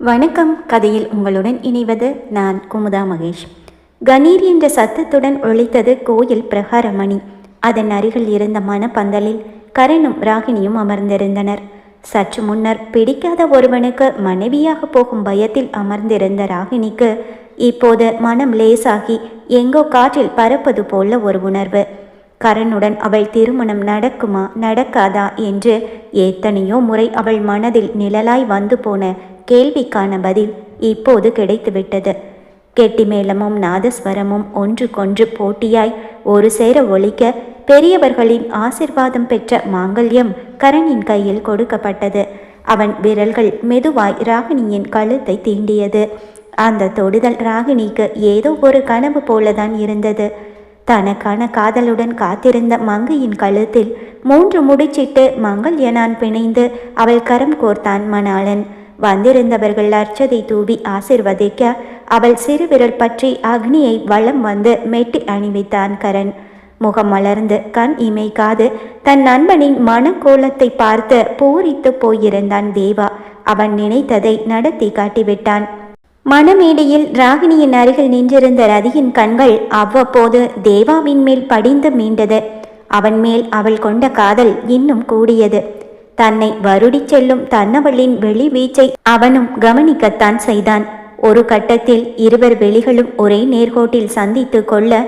வணக்கம். கதையில் உங்களுடன் இணைவது நான் குமுதா மகேஷ். கணீர் என்ற சத்தத்துடன் ஒழித்தது கோயில் பிரகாரமணி. அதன் அருகில் இருந்த மனப்பந்தலில் கரணும் ராகினியும் அமர்ந்திருந்தனர். சற்று முன்னர் பிடிக்காத ஒருவனுக்கு மனைவியாக போகும் பயத்தில் அமர்ந்திருந்த ராகினிக்கு இப்போது மனம் லேசாகி எங்கோ காற்றில் பறப்பது போல ஒரு உணர்வு. கரனுடன் அவள் திருமணம் நடக்குமா நடக்காதா என்று எத்தனையோ முறை அவள் மனதில் நிழலாய் வந்து போன கேள்விக்கான பதில் இப்போது கிடைத்துவிட்டது. கெட்டி மேளமும் நாதஸ்வரமும் ஒன்றுக்கொன்று போட்டியாய் ஒரு சேர ஒழிக்க பெரியவர்களின் ஆசிர்வாதம் பெற்ற மாங்கல்யம் கரணின் கையில் கொடுக்கப்பட்டது. அவன் விரல்கள் மெதுவாய் ராகினியின் கழுத்தை தீண்டியது. அந்த தொடுதல் ராகினிக்கு ஏதோ ஒரு கனவு போலதான் இருந்தது. தனக்கான காதலுடன் காத்திருந்த மங்கையின் கழுத்தில் மூன்று முடிச்சிட்டு மங்கள்யனான் பிணைந்து அவள் கரம் கோர்த்தான் மணாளன். வந்திருந்தவர்கள் அர்ச்சதை தூவி ஆசிர்வதிக்க அவள் சிறுவிரல் பற்றி அக்னியை வலம் வந்து மெட்டி அணிவித்தான் கரண். முகம் மலர்ந்து கண் இமைக்காது தன் நண்பனின் மனக்கோலத்தை பார்த்து பூரித்து போயிருந்தான் தேவா. அவன் நினைத்ததை நடத்தி காட்டிவிட்டான். மணமேடையில் ராகினியின் அருகில் நின்றிருந்த ரதியின் கண்கள் அவ்வப்போது தேவாவின் மேல் படிந்து மீண்டது. அவன் மேல் அவள் கொண்ட காதல் இன்னும் கூடியது. தன்னை வருடிச் செல்லும் தன்னவளின் வெளி வீச்சை அவனும் கவனிக்கத்தான் செய்தான். ஒரு கட்டத்தில் இருவர் வெளிகளும் ஒரே நேர்கோட்டில் சந்தித்து கொள்ள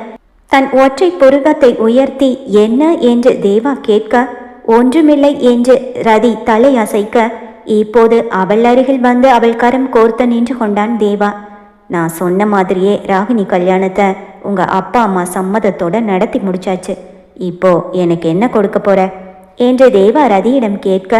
தன் ஒற்றை புருகத்தை உயர்த்தி என்ன என்று தேவா கேட்க ஒன்றுமில்லை என்று ரதி தலையசைக்க இப்போது அவள் அருகில் வந்து அவள் கரம் கோர்த்து நின்று கொண்டான் தேவா. நான் சொன்ன மாதிரியே ராகினி கல்யாணத்தை உங்க அப்பா அம்மா சம்மதத்தோட நடத்தி முடிச்சாச்சு. இப்போ எனக்கு என்ன கொடுக்க போற? என்று தேவா ரதியிடம் கேட்க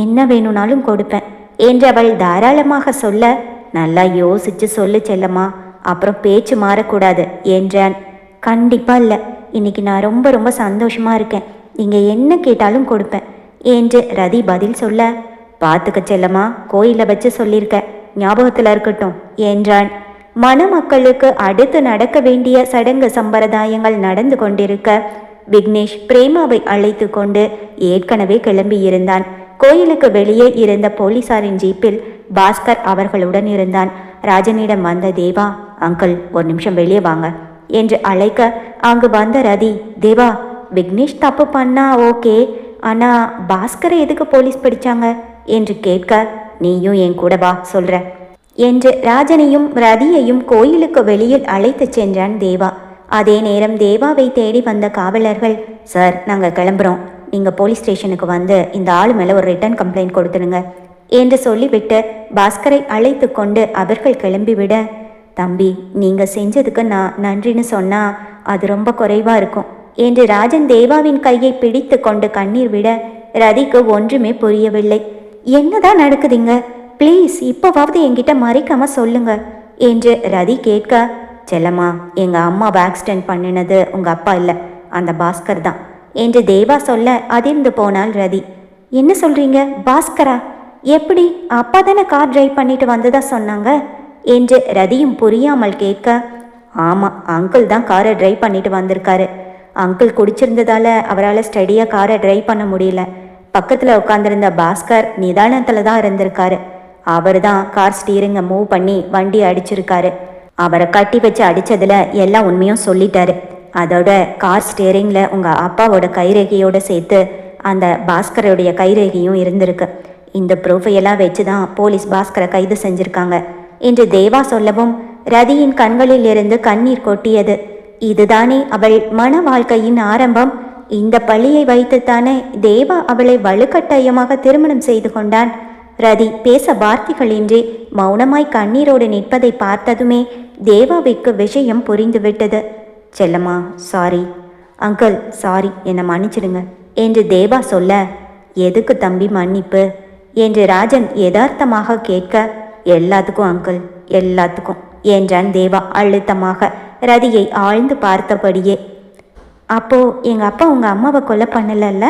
என்ன வேணும்னாலும் கொடுப்பேன் என்று அவள் தாராளமாக சொல்ல நல்லா யோசிச்சு சொல்லு செல்லம்மா அப்புறம் பேச்சு மாறக்கூடாது என்றான். கண்டிப்பா இல்லை. இன்னைக்கு நான் ரொம்ப ரொம்ப சந்தோஷமா இருக்கேன். நீங்க என்ன கேட்டாலும் கொடுப்பேன் என்று ரதி பதில் சொல்ல பார்த்துக்க செல்லம்மா கோயிலில் வச்சு சொல்லியிருக்க. ஞாபகத்தில் இருக்கட்டும் என்றான். மணமக்களுக்கு அடுத்து நடக்க வேண்டிய சடங்கு சம்பிரதாயங்கள் நடந்து கொண்டிருக்க விக்னேஷ் பிரேமாவை அழைத்து கொண்டு ஏற்கனவே கிளம்பியிருந்தான். கோயிலுக்கு வெளியே இருந்த போலீசாரின் ஜீப்பில் பாஸ்கர் அவர்களுடன் இருந்தான். ராஜனிடம் வந்த தேவா அங்கிள் ஒரு நிமிஷம் வெளியே வாங்க என்று அழைக்க அங்கு வந்த ரதி தேவா விக்னேஷ் தப்பு பண்ணா ஓகே ஆனா பாஸ்கரை எதுக்கு போலீஸ் பிடிச்சாங்க? என்று கேட்க நீயும் என் கூட வா சொல்ற என்று ராஜனையும் ரதியையும் கோயிலுக்கு வெளியில் அழைத்துச் சென்றான் தேவா. அதே நேரம் தேவாவை தேடி வந்த காவலர்கள் சார் நாங்கள் கிளம்புறோம். நீங்கள் போலீஸ் ஸ்டேஷனுக்கு வந்து இந்த ஆள் மேலே ஒரு ரிட்டர்ன் கம்ப்ளைண்ட் கொடுத்துடுங்க. என்று சொல்லிவிட்டு பாஸ்கரை அழைத்து கொண்டு அவர்கள் கிளம்பிவிட தம்பி நீங்கள் செஞ்சதுக்கு நான் நன்றின்னு சொன்னால் அது ரொம்ப குறைவாக இருக்கும். என்று ராஜன் தேவாவின் கையை பிடித்து கொண்டு கண்ணீர் விட ரதிக்கு ஒன்றுமே புரியவில்லை. என்னதான் நடக்குதுங்க? ப்ளீஸ் இப்போவாவது என்கிட்ட மறைக்காம சொல்லுங்க. என்று ரதி கேட்க செல்லம்மா எங்கள் அம்மாவை ஆக்சிடென்ட் பண்ணினது உங்கள் அப்பா இல்லை அந்த பாஸ்கர் தான். என்று தேவா சொல்ல அதிர்ந்து போனாள் ரதி. என்ன சொல்கிறீங்க பாஸ்கரா? எப்படி அப்பா தானே கார் டிரைவ் பண்ணிட்டு வந்ததா சொன்னாங்க? என்று ரதியும் புரியாமல் கேட்க ஆமாம் அங்கிள் தான் காரை டிரைவ் பண்ணிட்டு வந்திருக்காரு. அங்கிள் குடிச்சிருந்ததால் அவரால் ஸ்டடியாக காரை டிரைவ் பண்ண முடியல. பக்கத்தில் உட்காந்துருந்த பாஸ்கர் நிதானத்தில் தான் இருந்திருக்காரு. அவர் தான் கார் ஸ்டீரிங்கை மூவ் பண்ணி வண்டி அடிச்சிருக்காரு. அவரை கட்டி வச்சு அடித்ததில் எல்லா உண்மையும் சொல்லிட்டாரு. அதோட கார் ஸ்டேரிங்கில் உங்கள் அப்பாவோட கைரேகையோடு சேர்த்து அந்த பாஸ்கரோடைய கைரேகையும் இருந்திருக்கு. இந்த ப்ரூஃபையெல்லாம் வச்சு தான் போலீஸ் பாஸ்கரை கைது செஞ்சுருக்காங்க. என்று தேவா சொல்லவும் ரதியின் கண்களில் இருந்து கண்ணீர் கொட்டியது. இதுதானே அவள் மன வாழ்க்கையின் ஆரம்பம். இந்த பள்ளியை வைத்துத்தானே தேவா அவளை வலுக்கட்டாயமாக திருமணம் செய்து கொண்டான். ரதி பேச வார்த்தைகளின்றி மௌனமாய் கண்ணீரோடு நிற்பதை பார்த்ததுமே தேவாவிற்கு விஷயம் புரிந்துவிட்டது. செல்லம்மா சாரி அங்கிள் சாரி என்னை மன்னிச்சிடுங்க. என்று தேவா சொல்ல எதுக்கு தம்பி மன்னிப்பு? என்று ராஜன் யதார்த்தமாக கேட்க எல்லாத்துக்கும் அங்கிள் எல்லாத்துக்கும் என்றான் தேவா அழுத்தமாக ரதியை ஆழ்ந்து பார்த்தபடியே. அப்போ எங்க அப்பா உங்க அம்மாவை கொலை பண்ணலல்ல?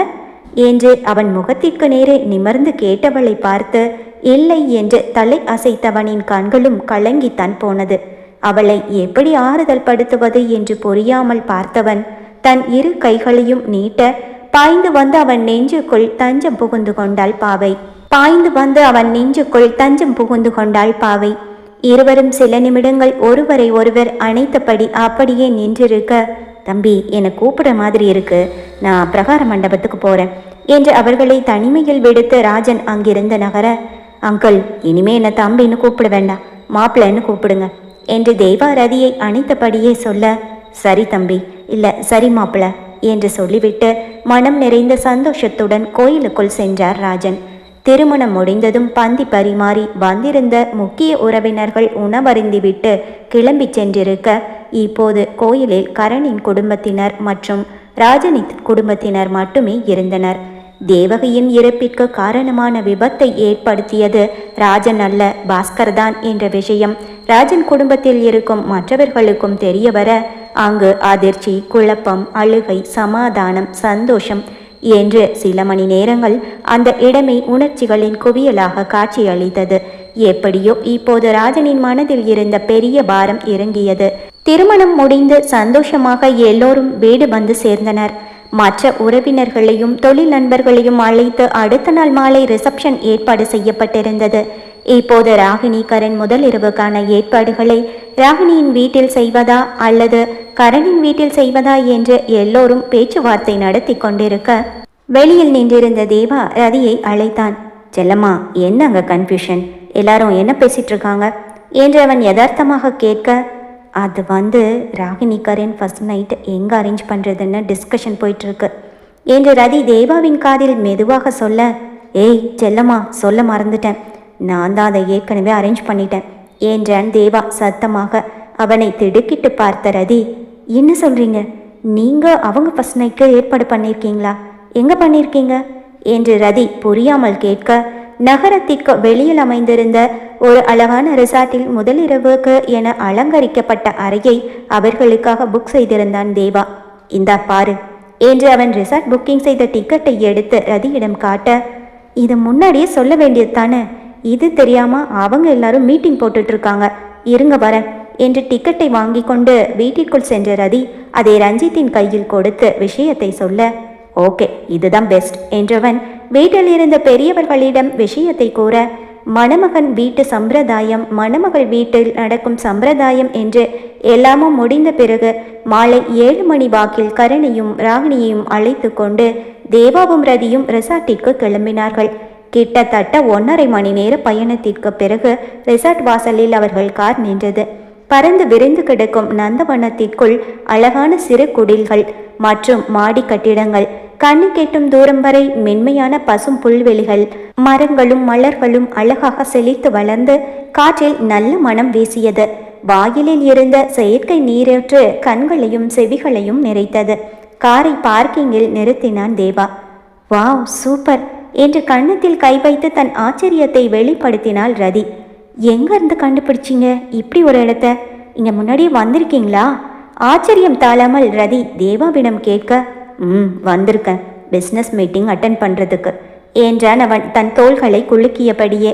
என்று அவன் முகத்திற்கு நேரே நிமிர்ந்து கேட்டவளை பார்த்து இல்லை என்று தலை அசைத்தவனின் கண்களும் கலங்கித்தான் போனது. அவளை எப்படி ஆறுதல் படுத்துவது என்று புரியாமல் பார்த்தவன் தன் இரு கைகளையும் நீட்ட பாய்ந்து வந்து அவன் நெஞ்சுக்குள் தஞ்சம் புகுந்து கொண்டாள் பாவை. பாய்ந்து வந்து அவன் நெஞ்சுக்குள் தஞ்சம் புகுந்து கொண்டாள் பாவை. இருவரும் சில நிமிடங்கள் ஒருவரை ஒருவர் அணைத்தபடி அப்படியே நின்றிருக்க தம்பி என்னை கூப்பிடுற மாதிரி இருக்கு. நான் பிரகார மண்டபத்துக்கு போறேன் என்று அவர்களை தனிமையில் விடுத்து ராஜன் அங்கிருந்து நகர அங்கிள் இனிமே என்ன தம்பின்னு கூப்பிட வேண்டாம். மாப்பிள்ளைன்னு கூப்பிடுங்க. என்று தெய்வாரதியை அணைத்தபடியே சொல்ல சரி தம்பி இல்ல சரி மாப்பிள என்று சொல்லிவிட்டு மனம் நிறைந்த சந்தோஷத்துடன் கோயிலுக்குள் சென்றார் ராஜன். திருமணம் முடிந்ததும் பந்தி பரிமாறி வந்திருந்த முக்கிய உறவினர்கள் உணவருந்திவிட்டு கிளம்பி சென்றிருக்க இப்போது கோயிலில் கரணின் குடும்பத்தினர் மற்றும் ராஜனின் குடும்பத்தினர் மட்டுமே இருந்தனர். தேவகியின் இறப்பிற்கு காரணமான விபத்தை ஏற்படுத்தியது ராஜன் அல்ல பாஸ்கர் தான் என்ற விஷயம். ராஜன் குடும்பத்தில் இருக்கும் மற்றவர்களுக்கும் தெரிய வர அங்கு அதிர்ச்சி குழப்பம் அழுகை சமாதானம் சந்தோஷம் என்று சில மணி நேரங்கள் அந்த இடமே உணர்ச்சிகளின் குவியலாக காட்சியளித்தது. எப்படியோ இப்போது ராஜனின் மனதில் இருந்த பெரிய பாரம் இறங்கியது. திருமணம் முடிந்து சந்தோஷமாக எல்லோரும் வீடு வந்து சேர்ந்தனர். மற்ற உறவினர்களையும் தொழில் நண்பர்களையும் அழைத்து அடுத்த நாள் மாலை ரிசப்ஷன் ஏற்பாடு செய்யப்பட்டிருந்தது. இப்போது ராகினி கரண் முதலிரவுக்கான ஏற்பாடுகளை ராகினியின் வீட்டில் செய்வதா அல்லது கரணின் வீட்டில் செய்வதா என்று எல்லோரும் பேச்சுவார்த்தை நடத்தி கொண்டிருக்க வெளியில் நின்றிருந்த தேவா ரதியை அழைத்தான். செல்லம்மா என்ன அங்க கன்ஃபியூஷன் எல்லாரும் என்ன பேசிட்டு இருக்காங்க? என்று அவன் யதார்த்தமாக கேட்க அது வந்து ராகினி கரன் ஃபர்ஸ்ட் நைட் எங்கே அரேஞ்ச் பண்ணுறதுன்னு டிஸ்கஷன் போயிட்டுருக்கு. என்று ரதி தேவாவின் காதில் மெதுவாக சொல்ல ஏய் செல்லம்மா சொல்ல மறந்துட்டேன். நான் தான் அதை ஏற்கனவே அரேஞ்ச் பண்ணிட்டேன் என்றான் தேவா சத்தமாக. அவனை திடுக்கிட்டு பார்த்த ரதி என்ன சொல்கிறீங்க நீங்கள் அவங்க ஃபஸ்ட் நைட்க்கு ஏற்பாடு பண்ணியிருக்கீங்களா எங்கே பண்ணியிருக்கீங்க என்று ரதி புரியாமல் கேட்க நகரத்திற்கு வெளியில் அமைந்திருந்த ஒரு அழகான ரிசார்ட்டில் முதலிரவுக்கு என அலங்கரிக்கப்பட்ட அறையை அவர்களுக்காக புக் செய்திருந்தான் தேவா. இந்தா பாரு. என்று அவன் ரிசார்ட் புக்கிங் செய்த டிக்கெட்டை எடுத்து ரதியிடம் காட்ட இது முன்னாடியே சொல்ல வேண்டியது தானே? இது தெரியாம அவங்க எல்லாரும் மீட்டிங் போட்டுட்டு இருக்காங்க இருங்க வரேன் என்று டிக்கெட்டை வாங்கி கொண்டு வீட்டிற்குள் சென்ற ரதி அதை ரஞ்சித்தின் கையில் கொடுத்து விஷயத்தை சொல்ல ஓகே இதுதான் பெஸ்ட் என்றவன் வீட்டில் இருந்த பெரியவர்களிடம் விஷயத்தை கூற மணமகன் வீட்டு சம்பிரதாயம் மணமகள் வீட்டில் நடக்கும் சம்பிரதாயம் என்று எல்லாமும் முடிந்த பிறகு மாலை ஏழு மணி வாக்கில் கரணியும் ராகினியையும் அழைத்து கொண்டு தேவாவும் ரதியும் ரிசார்ட்டிற்கு கிளம்பினார்கள். கிட்டத்தட்ட ஒன்றரை மணி நேர பயணத்திற்கு பிறகு ரிசார்ட் வாசலில் அவர்கள் கார் நின்றது. பறந்து விரிந்து கிடக்கும் நந்தவனத்திற்குள் அழகான சிறு குடில்கள் மற்றும் மாடி கட்டிடங்கள் கண்ணு கெட்டும் தூரம் வரை மென்மையான பசும் புல்வெளிகள் மரங்களும் மலர்களும் அழகாக செழித்து வளர்ந்து காற்றில் நல்ல மனம் வீசியது. வாயிலில் இருந்த செயற்கை நீரேற்று கண்களையும் செவிகளையும் நிறைத்தது. காரை பார்க்கிங்கில் நிறுத்தினான் தேவா. Wow super! என்று கண்ணத்தில் கை வைத்து தன் ஆச்சரியத்தை வெளிப்படுத்தினாள் ரதி. எங்க இருந்து கண்டுபிடிச்சிங்க? இப்படி ஒரு இடத்த? இங்க முன்னாடியே வந்திருக்கீங்களா? ஆச்சரியம் தாழாமல் ரதி தேவாவிடம் கேட்க ம் வந்திருக்கேன். பிஸ்னஸ் மீட்டிங் அட்டன் பண்ணுறதுக்கு என்றான் அவன் தன் தோள்களை குலுக்கியபடியே.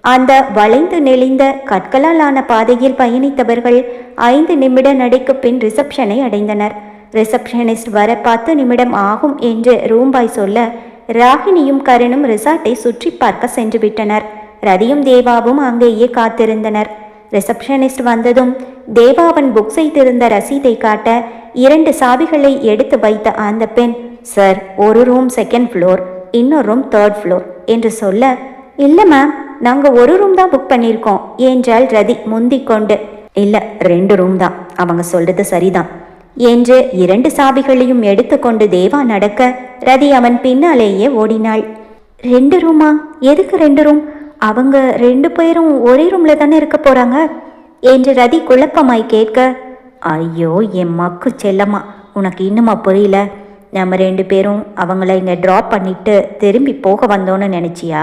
அந்த வளைந்து நெளிந்த கற்களால் ஆன பாதையில் பயணித்தவர்கள் ஐந்து நிமிட நடைக்கு பின் ரிசப்ஷனை அடைந்தனர். ரிசப்ஷனிஸ்ட் வர பத்து நிமிடம் ஆகும் என்று ரூம்பாய் சொல்ல ராகினியும் கருணும் ரிசார்ட்டை சுற்றி பார்க்க சென்றுவிட்டனர். ரதியும் தேவாவும் அங்கேயே காத்திருந்தனர். ரிசப்ஷனிஸ்ட் வந்ததும் தேவாவன் புக் செய்திருந்த ரசீதை காட்ட இரண்டு சாவிகளை எடுத்து வைத்த அந்த பெண் சார் ஒரு ரூம் செகண்ட் ஃப்ளோர் இன்னொரு ரூம் தேர்ட் ஃப்ளோர் என்று சொல்ல இல்லை மேம் நாங்கள் ஒரு ரூம் தான் புக் பண்ணியிருக்கோம் என்றால் ரதி முந்திக் கொண்டு. இல்லை ரெண்டு ரூம் தான் அவங்க சொல்றது சரிதான் என்று இரண்டு சாவிகளையும் எடுத்துக்கொண்டு தேவா நடக்க ரதி அவன் பின்னாலேயே ஓடினாள். ரெண்டு ரூமா எதுக்கு ரெண்டு ரூம் அவங்க ரெண்டு பேரும் ஒரே ரூம்ல தானே இருக்க போறாங்க? என்று ரதி குழப்பமாய் கேட்க ஐயோ என் மக்கு செல்லம்மா உனக்கு இன்னுமா புரியல? நம்ம ரெண்டு பேரும் அவங்கள இங்கே ட்ராப் பண்ணிட்டு திரும்பி போக வந்தோன்னு நினச்சியா?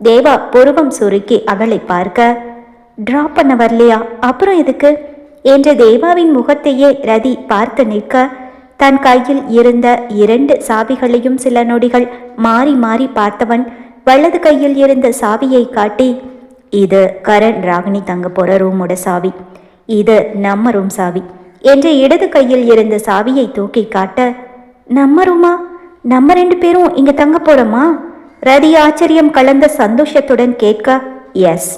தேவா புருவம் சுருக்கி அவளை பார்க்க ட்ராப் பண்ண வரலையா? அப்புறம் எதுக்கு? என்ற தேவாவின் முகத்தையே ரதி பார்த்து நிற்க தன் கையில் இருந்த இரண்டு சாவிகளையும் சில நொடிகள் மாறி மாறி பார்த்தவன் வலது கையில் இருந்த சாவியை காட்டி இது கரண் ராகினி தங்க போற ரூமோட சாவி. இது நம்ம ரூம் சாவி. என்று இடது கையில் இருந்த சாவியை தூக்கி காட்ட நம்ம ரூமா? நம்ம ரெண்டு பேரும் இங்க தங்க போறோமா? ரதி ஆச்சரியம் கலந்த சந்தோஷத்துடன் கேட்க எஸ்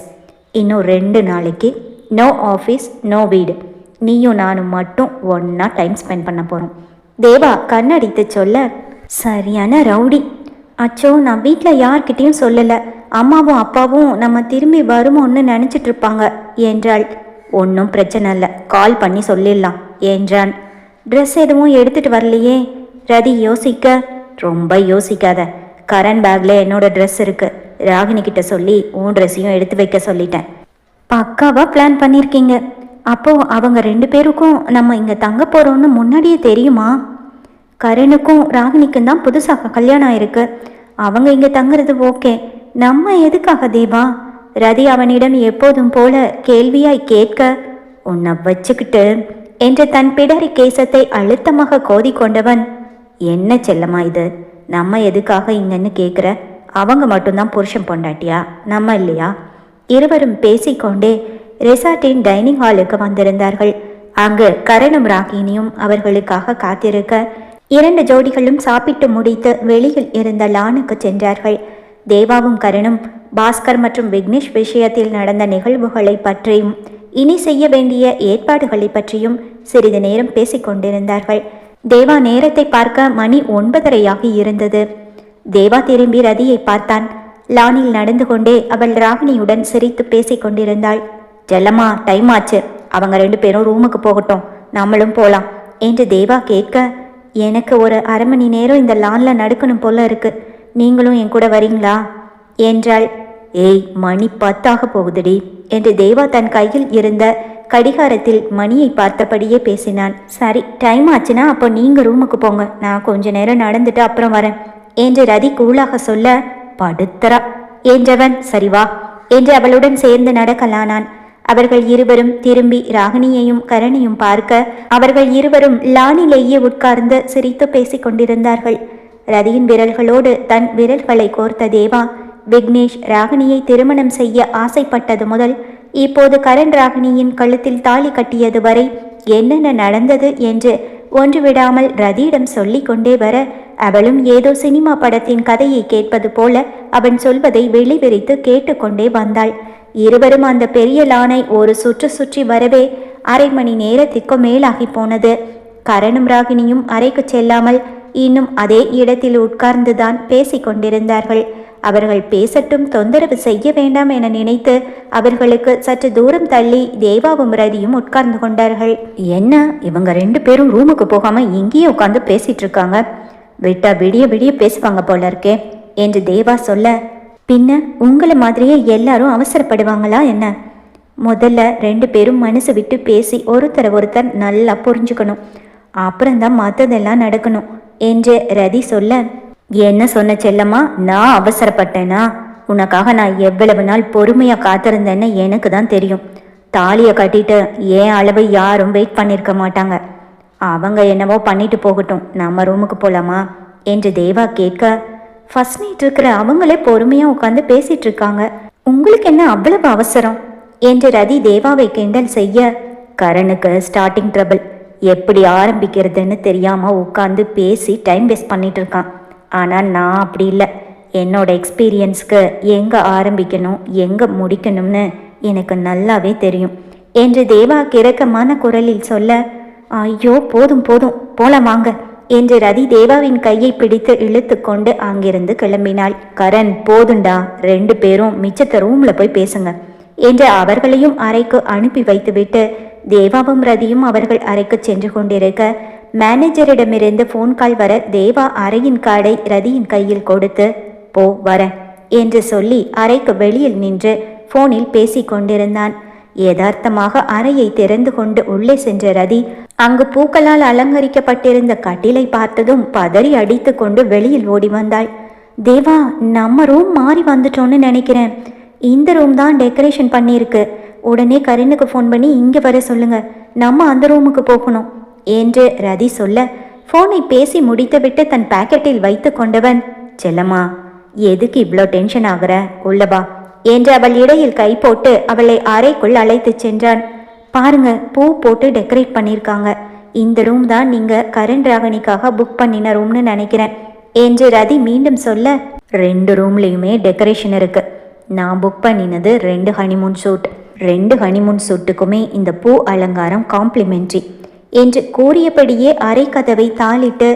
இன்னும் ரெண்டு நாளைக்கு. நோ ஆஃபீஸ் நோ வீடு. நீயும் நானும் மட்டும் ஒன்றா டைம் ஸ்பெண்ட் பண்ண போகிறோம் தேவா கண்ணடித்து சொல்ல சரியான ரவுடி. அச்சோ நான் வீட்டில் யார்கிட்டயும் சொல்லலை. அம்மாவும் அப்பாவும் நம்ம திரும்பி வருமோன்னு நினச்சிட்டு இருப்பாங்க என்றாள். ஒன்றும் பிரச்சனை இல்லை. கால் பண்ணி சொல்லிடலாம் என்றான். ட்ரெஸ் எதுவும் எடுத்துட்டு வரலையே? ரதி யோசிக்க ரொம்ப யோசிக்காத. கரண் பேக்ல என்னோட ட்ரெஸ் இருக்கு. ராகினி கிட்ட சொல்லி உன் ட்ரெஸ்ஸையும் எடுத்து வைக்க சொல்லிட்டேன். பக்காவாக பிளான் பண்ணியிருக்கீங்க அப்போ அவங்க ரெண்டு பேருக்கும் நம்ம இங்கே தங்க போகிறோன்னு முன்னாடியே தெரியுமா? கரணுக்கும் ராகினிக்கும் தான் புதுசாக கல்யாணம் ஆயிருக்கு. அவங்க இங்கே தங்குறது ஓகே. நம்ம எதுக்காக தேவா ரதி அவனிடம் எப்போதும் போல கேள்வியாய் கேட்க உன்னை வச்சுக்கிட்டு என்று தன் பிடரி கேசத்தை அழுத்தமாக கோதி கொண்டவன் என்ன செல்லமா இது? நம்ம எதுக்காக இங்கன்னு கேட்குற அவங்க மட்டும்தான் புருஷன் பொண்டாட்டியா? நம்ம இல்லையா? இருவரும் பேசிக்கொண்டே ரெசார்ட்டின் டைனிங் ஹாலுக்கு வந்திருந்தார்கள். அங்கு கரணும் ராகினியும் அவர்களுக்காக காத்திருக்க இரண்டு ஜோடிகளும் சாப்பிட்டு முடித்து வெளியில் இருந்த லானுக்கு சென்றார்கள். தேவாவும் கருணும் பாஸ்கர் மற்றும் விக்னேஷ் விஷயத்தில் நடந்த நிகழ்வுகளை பற்றியும் இனி செய்ய வேண்டிய ஏற்பாடுகளை பற்றியும் சிறிது நேரம் பேசிக் கொண்டிருந்தார்கள். தேவா நேரத்தை பார்க்க மணி ஒன்பதரையாகி இருந்தது. தேவா திரும்பி ரதியை பார்த்தான். லானில் நடந்து கொண்டே அவள் ராகினியுடன் சிரித்து பேசிக் கொண்டிருந்தாள். ஜெல்லம்மா டைம் ஆச்சு. அவங்க ரெண்டு பேரும் ரூமுக்கு போகட்டும். நம்மளும் போலாம் என்று தேவா கேட்க எனக்கு ஒரு அரை மணி நேரம் இந்த லான்ல நடக்கணும் போல இருக்கு. நீங்களும் என் கூட வரீங்களா? என்றாள். ஏய் மணி பத்தாக போகுதுடி என்று தேவா தன் கையில் இருந்த கடிகாரத்தில் மணியை பார்த்தபடியே பேசினான். சரி டைம் ஆச்சுன்னா அப்போ நீங்க ரூமுக்கு போங்க. நான் கொஞ்ச நேரம் நடந்துட்டு அப்புறம் வரேன் என்று ரதி கூலாக சொல்ல படுத்தரா என்றவன். சரி வா என்று அவளுடன் சேர்ந்து நடக்கலானான். அவர்கள் இருவரும் திரும்பி ராகினியையும் கரணியும் பார்க்க அவர்கள் இருவரும் லானிலேயே உட்கார்ந்து சிரித்து பேசிக் கொண்டிருந்தார்கள். ரதியின் விரல்களோடு தன் விரல்களை கோர்த்த தேவா விக்னேஷ் ராகினியை திருமணம் செய்ய ஆசைப்பட்டது முதல் இப்போது கரண் ராகினியின் கழுத்தில் தாலி கட்டியது வரை என்னென்ன நடந்தது என்று ஒன்று விடாமல் ரதியிடம் சொல்லிக் கொண்டே வர அவளும் ஏதோ சினிமா படத்தின் கதையை கேட்பது போல அவன் சொல்வதை வெளிவிரித்து கேட்டுக்கொண்டே வந்தாள். இருவரும் அந்த பெரிய லானை ஒரு சுற்று சுற்றி வரவே அரை மணி நேரத்திற்கு மேலாகி போனது. கரணும் ராகினியும் அறைக்கு செல்லாமல் இன்னும் அதே இடத்தில் உட்கார்ந்துதான் பேசிக் கொண்டிருந்தார்கள். அவர்கள் பேசட்டும் தொந்தரவு செய்ய வேண்டாம் என நினைத்து அவர்களுக்கு சற்று தூரம் தள்ளி தேவாவும் ரதியும் உட்கார்ந்து கொண்டார்கள். என்ன? இவங்க ரெண்டு பேரும் ரூமுக்கு போகாம இங்கேயே உட்கார்ந்து பேசிட்டு இருக்காங்க. விட்டா விடிய விடிய பேசுவாங்க போல இருக்கே என்று தேவா சொல்ல பின்ன உங்களை மாதிரியே எல்லாரும் அவசரப்படுவாங்களா என்ன? முதல்ல ரெண்டு பேரும் மனசு விட்டு பேசி ஒருத்தரை ஒருத்தர் நல்லா புரிஞ்சுக்கணும். அப்புறம்தான் மற்றதெல்லாம் நடக்கணும் என்று ரதி சொல்ல என்ன சொன்ன செல்லம்மா? நான் அவசரப்பட்டேனா? உனக்காக நான் எவ்வளவு நாள் பொறுமையாக காத்திருந்தேன்னு எனக்கு தான் தெரியும். தாலியை கட்டிட்டு ஏன் அளவு யாரும் வெயிட் பண்ணியிருக்க மாட்டாங்க. அவங்க என்னவோ பண்ணிட்டு போகட்டும். நம்ம ரூமுக்கு போலாமா? என்று தேவா கேட்க ஃபர்ஸ்ட் நைட் இருக்கிற அவங்களே பொறுமையாக உட்காந்து பேசிட்டு இருக்காங்க. உங்களுக்கு என்ன அவ்வளவு அவசரம்? என்று ரதி தேவாவை கிண்டல் செய்ய கரனுக்கு ஸ்டார்டிங் ட்ரபிள் எப்படி ஆரம்பிக்கிறதுன்னு தெரியாமல் உட்காந்து பேசி டைம் வேஸ்ட் பண்ணிட்டு இருக்கான். ஆனால் நான் அப்படி இல்லை. என்னோட எக்ஸ்பீரியன்ஸ்க்கு எங்கே ஆரம்பிக்கணும் எங்கே முடிக்கணும்னு எனக்கு நல்லாவே தெரியும். என்று தேவா கிறக்கமான குரலில் சொல்ல ஐயோ போதும் போதும். போல வாங்க. என்று ரதி தேவாவின் கையை பிடித்து இழுத்து கொண்டு அங்கிருந்து கிளம்பினாள். கரண் போதுண்டா. ரெண்டு பேரும் மிச்சத்த ரூம்ல போய் பேசுங்க என்று அவர்களையும் அறைக்கு அனுப்பி வைத்துவிட்டு தேவாவும் ரதியும் அவர்கள் அறைக்கு சென்று கொண்டிருக்க மேனேஜரிடமிருந்து ஃபோன் கால் வர தேவா அறையின் கார்டை ரதியின் கையில் கொடுத்து போ வர என்று சொல்லி அறைக்கு வெளியில் நின்று போனில் பேசிக் கொண்டிருந்தான் யதார்த்தமாக அறையை திறந்து கொண்டு உள்ளே சென்ற ரதி அங்கு பூக்களால் அலங்கரிக்கப்பட்டிருந்த கட்டிலை பார்த்ததும் பதறி அடித்து கொண்டு வெளியில் ஓடி வந்தாள். தேவா நம்ம ரூம் மாறி வந்துட்டோன்னு நினைக்கிறேன். இந்த ரூம் தான் டெக்கரேஷன் பண்ணியிருக்கு. உடனே கரினுக்கு ஃபோன் பண்ணி இங்கே வர சொல்லுங்க. நம்ம அந்த ரூமுக்கு போகணும். என்று ரதி சொல்ல ஃபோனை பேசி முடித்துவிட்டு தன் பாக்கெட்டில் வைத்து கொண்டவன் செல்லம்மா. எதுக்கு இவ்வளோ டென்ஷன் ஆகுற? உள்ளவா. என்று அவள் இடையில் கை போட்டு அவளை அறைக்குள் அழைத்துச் சென்றான். பாருங்க பூ போட்டு டெக்கரேட் பண்ணியிருக்காங்க இந்த ரூம் தான் நீங்க கரண் ராகனிக்காக புக் பண்ணின ரூம்னு நினைக்கிறேன். என்று ரதி மீண்டும் சொல்ல ரெண்டு ரூம்லேயுமே டெக்கரேஷன் இருக்கு. நான் புக் பண்ணினது ரெண்டு ஹனிமூன் சூட் ரெண்டு ஹனிமூன் சூட்டுக்குமே இந்த பூ அலங்காரம் காம்ப்ளிமெண்ட்ரி என்று கூறியபடியே அரை கதவை தாளிட்டு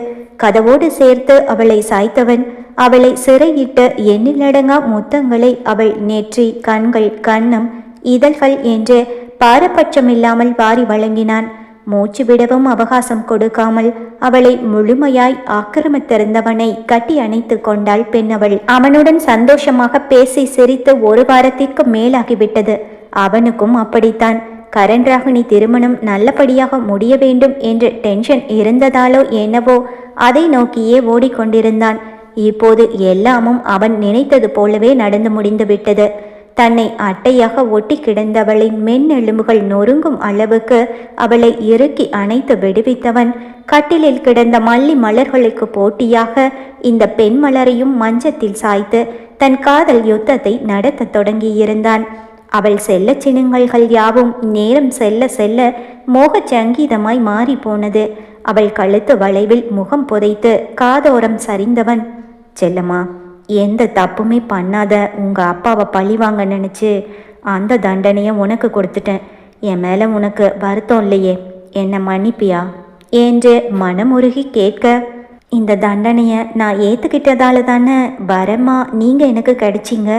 கதவோடு சேர்த்து அவளை சாய்த்தவன் அவளை சிறையிட்ட எண்ணிலடங்கா முத்தங்களை அவள் நெற்றி கண்கள் கண்ணம் இதழ்கள் என்று பாரபட்சமில்லாமல் வாரி வழங்கினான். மூச்சு விடவும் அவகாசம் கொடுக்காமல் அவளை முழுமையாய் ஆக்கிரமித்திருந்தவனை கட்டி அணைத்து கொண்டாள் பெண் அவள். அவனுடன் சந்தோஷமாக பேசி சிரித்து ஒரு வாரத்திற்கு மேலாகிவிட்டது. அவனுக்கும் அப்படித்தான். கரண் ராகினி திருமணம் நல்லபடியாக முடிய வேண்டும் என்று டென்ஷன் இருந்ததாலோ என்னவோ அதை நோக்கியே ஓடிக்கொண்டிருந்தான். இப்போது எல்லாமும் அவன் நினைத்தது போலவே நடந்து முடிந்துவிட்டது. தன்னை அட்டையாக ஒட்டி கிடந்தவளின் மென்னெலும்புகள் நொறுங்கும் அளவுக்கு அவளை இறுக்கி அணைத்து விடுவித்தவன் கட்டிலில் கிடந்த மல்லி மலர்களுக்கு போட்டியாக இந்த பெண் மலரையும் மஞ்சத்தில் சாய்த்து தன் காதல் யுத்தத்தை நடத்தத் தொடங்கியிருந்தான். அவள் செல்ல சினுங்கல்கள் யாவும் நேரம் செல்ல செல்ல மோகச் சங்கீதமாய் மாறி போனது அவள் கழுத்து வளைவில் முகம் புதைத்து காதோரம் சரிந்தவன் செல்லம்மா எந்த தப்புமே பண்ணாத உங்கள் அப்பாவை பழி வாங்க நினச்சி அந்த தண்டனையை உனக்கு கொடுத்துட்டேன். என் மேலே உனக்கு வருத்தம் இல்லையே. என்னை மன்னிப்பியா? என்று மனமுருகி கேட்க இந்த தண்டனையை நான் ஏற்றுக்கிட்டதால தானே வரமா நீங்கள் எனக்கு கிடைச்சிங்க.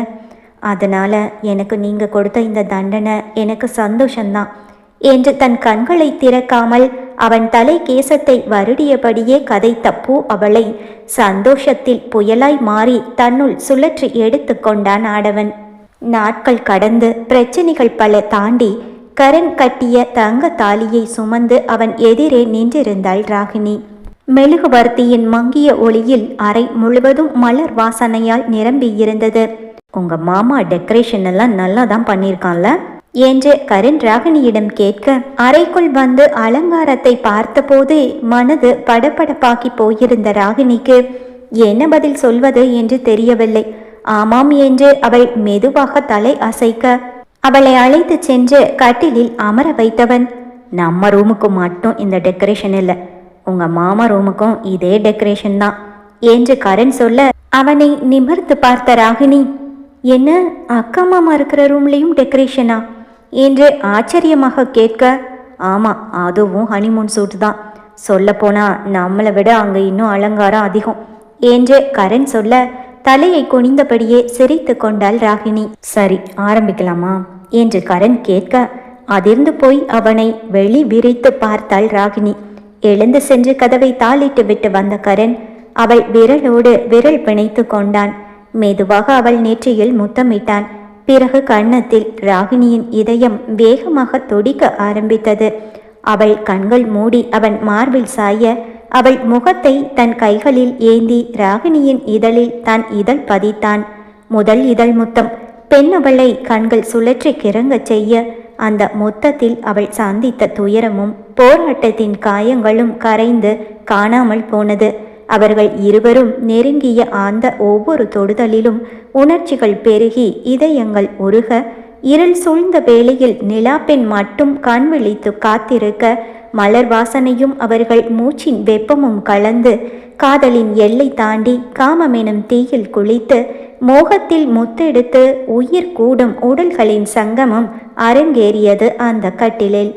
அதனால் எனக்கு நீங்கள் கொடுத்த இந்த தண்டனை எனக்கு சந்தோஷந்தான் என்று தன் கண்களை திறக்காமல் அவன் தலை கேசத்தை வருடியபடியே கதைத்த பூ அவளை சந்தோஷத்தில் புயலாய் மாறி தன்னுள் சுழற்றி எடுத்து கொண்டான் ஆடவன். நாட்கள் கடந்து பிரச்சனைகள் பல தாண்டி கரண் கட்டிய தங்க தாலியை சுமந்து அவன் எதிரே நின்றிருந்தாள் ராகினி. மெழுகுவர்த்தியின் மங்கிய ஒளியில் அறை முழுவதும் மலர் வாசனையால் நிரம்பியிருந்தது. உங்க மாமா டெக்கரேஷன் எல்லாம் நல்லா தான் பண்ணியிருக்கான்ல? என்று கரண் ராகினியிடம் கேட்க அறைக்குள் வந்து அலங்காரத்தை பார்த்தபோது மனது படபடப்பாக்கி போயிருந்த ராகினிக்கு என்ன பதில் சொல்வது என்று தெரியவில்லை. ஆமாம் என்று அவள் மெதுவாக தலை அசைக்க அவளை அழைத்து சென்று கட்டிலில் அமர வைத்தவன் நம்ம ரூமுக்கு மட்டும் இந்த டெக்கரேஷன் இல்லை. உங்க மாமா ரூமுக்கும் இதே டெக்கரேஷன் தான் என்று கரண் சொல்ல அவனை நிமிர்ந்து பார்த்த ராகினி என்ன அக்கா மாமா இருக்கிற ரூம்லேயும் டெக்கரேஷனா என்று ஆச்சரியமாக கேட்க ஆமாம் அதுவும் ஹனிமூன் சூட் தான். சொல்லப்போனால் நம்மளை விட அங்கே இன்னும் அலங்காரம் அதிகம் என்று கரண் சொல்ல தலையை குனிந்தபடியே சிரித்து கொண்டாள் ராகினி. சரி ஆரம்பிக்கலாமா? என்று கரண் கேட்க அதிர்ந்து போய் அவனை வெளி விரித்து பார்த்தாள் ராகினி. எழுந்து சென்று கதவை தாளிட்டு விட்டு வந்த கரண் அவள் விரலோடு விரல் பிணைத்து கொண்டான். மெதுவாக அவள் நெற்றியில் முத்தமிட்டான். பிறகு கன்னத்தில் ராகினியின் இதயம் வேகமாக துடிக்க ஆரம்பித்தது. அவள் கண்கள் மூடி அவன் மார்பில் சாய அவள் முகத்தை தன் கைகளில் ஏந்தி ராகினியின் இதழில் தன் இதழ் பதித்தான். முதல் இதழ் முத்தம் பெண் அவளை கண்கள் சுழற்றி கிறங்கச் செய்ய அந்த முத்தத்தில் அவள் சந்தித்த துயரமும் போராட்டத்தின் காயங்களும் கரைந்து காணாமல் போனது. அவர்கள் இருவரும் நெருங்கிய அந்த ஒவ்வொரு தொடுதலிலும் உணர்ச்சிகள் பெருகி இதயங்கள் உருக இருள் சூழ்ந்த வேளையில் நிலாப்பெண் மட்டும் கண் விழித்து காத்திருக்க மலர் வாசனையும் அவர்கள் மூச்சின் வெப்பமும் கலந்து காதலின் எல்லை தாண்டி காமமெனும் தீயில் குளித்து மோகத்தில் முத்தெடுத்து உயிர் கூடும் உடல்களின் சங்கமம் அரங்கேறியது அந்த கட்டிலில்.